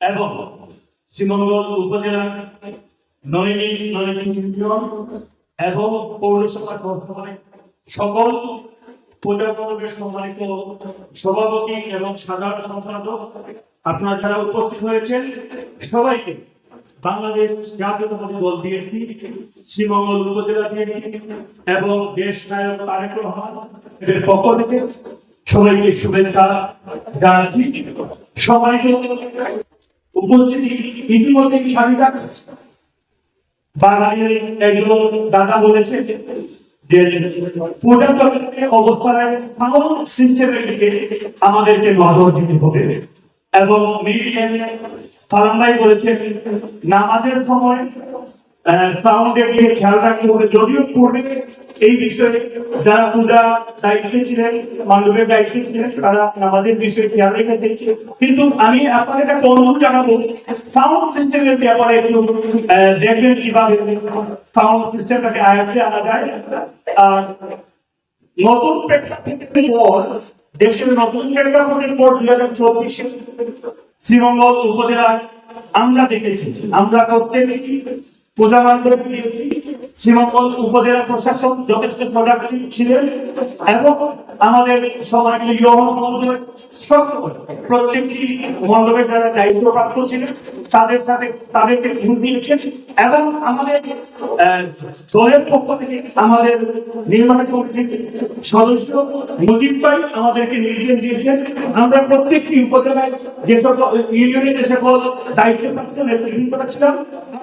এবং শ্রীমঙ্গল উপজেলা নলিনী নলিনী ইউনিয়ন এবং পৌরসভা সকল পূজা সম্মানিত সভাপতি এবং সাধারণ সম্পাদক আপনারা যারা উপস্থিত হয়েছেন, সবাইকে বাংলাদেশ জাতীয়তাবাদী দল বিএনপি, শ্রীমঙ্গল উপজেলা বিএনপি এবং দেশ নায়ক তারেক রহমানের পক্ষ থেকে সবাইকে শুভেচ্ছা জানাচ্ছি। সবাইকে উপস্থিতি ইতিমধ্যে বাঙালির একজন দাদা বলেছে যে অবস্থানের সিস্টেমের দিকে আমাদেরকে নজর দিতে হবে। এবং সালাম ভাই বলেছেন, নামাজের সময় সাউন্ডের দিকে খেয়াল রাখতে হবে। যদিও পূর্বে এই বিষয়ে যারা পূজা দায়িত্বে ছিলেন মান্ডবের দায়িত্বে ছিলেন, তারা আমাদের বিষয়ে খেয়াল রেখেছে কিন্তু আমি আপনাদের একটা জানাব সিস্টেমের ব্যাপারে একটু দেখবেন কীভাবে সাউন্ড সিস্টেমটাকে আনা যায়। আর নতুন প্রেক্ষাপটের পর, দেশের নতুন প্রেক্ষাপটের পর দুই হাজার চব্বিশে শ্রীমঙ্গল উপজেলায় আমরা দেখেছি, আমরা প্রত্যেকে আমাদের সমাজ মন্ডলের নির্বাহী কমিটির সদস্য মুজিব ভাই আমাদেরকে নির্দেশ দিয়েছেন, আমরা প্রত্যেকটি উপজেলায় যে সকল ইউনিয়নে যে সকল দায়িত্বপ্রাপ্ত নেতৃবৃন্দরা ছিলাম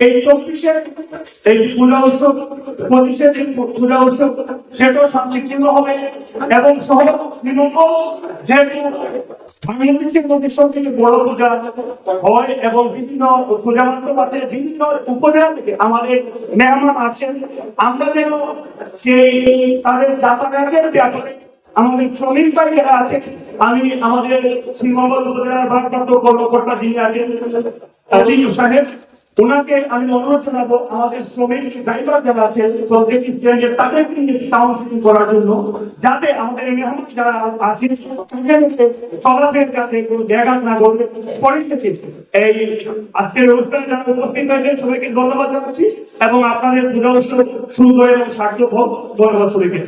এই চব্বিশের এই পূজা উৎসব পঁচিশের যে পূজা উৎসব, সেটাও হবে এবং যেহেতু বড় পূজা হয় এবং বিভিন্ন পূজা আছে, বিভিন্ন উপজেলা থেকে আমাদের মেহমান সেই তাদের যাতায়াতের ব্যাপারে আমাদের শ্রমিক আছে আমি আমাদের শ্রীমঙ্গল উপজেলার ভারপ্রাপ্ত কর্মকর্তা যিনি আছেন সাহেব। ওনাকে আমি অনুরোধ জানাব, আমাদের শ্রমিক ড্রাইভার যারা আছে প্রজেক্ট স্ট্যান্ডের তাদেরকে নিয়ে কাউন্সিলিং করার জন্য, যাতে আমাদের মেহমান যারা আসেন চলাফের কাছে কোনো ব্যাঘাত না ঘটবে পরিস্থিতি। এই আজকের অনুষ্ঠানে যারা উপস্থিত হয়েছে সবাইকে ধন্যবাদ জানাচ্ছি এবং আপনাদের পূজা শুরু এবং সার্থক হোক। ধন্যবাদ সবাইকে।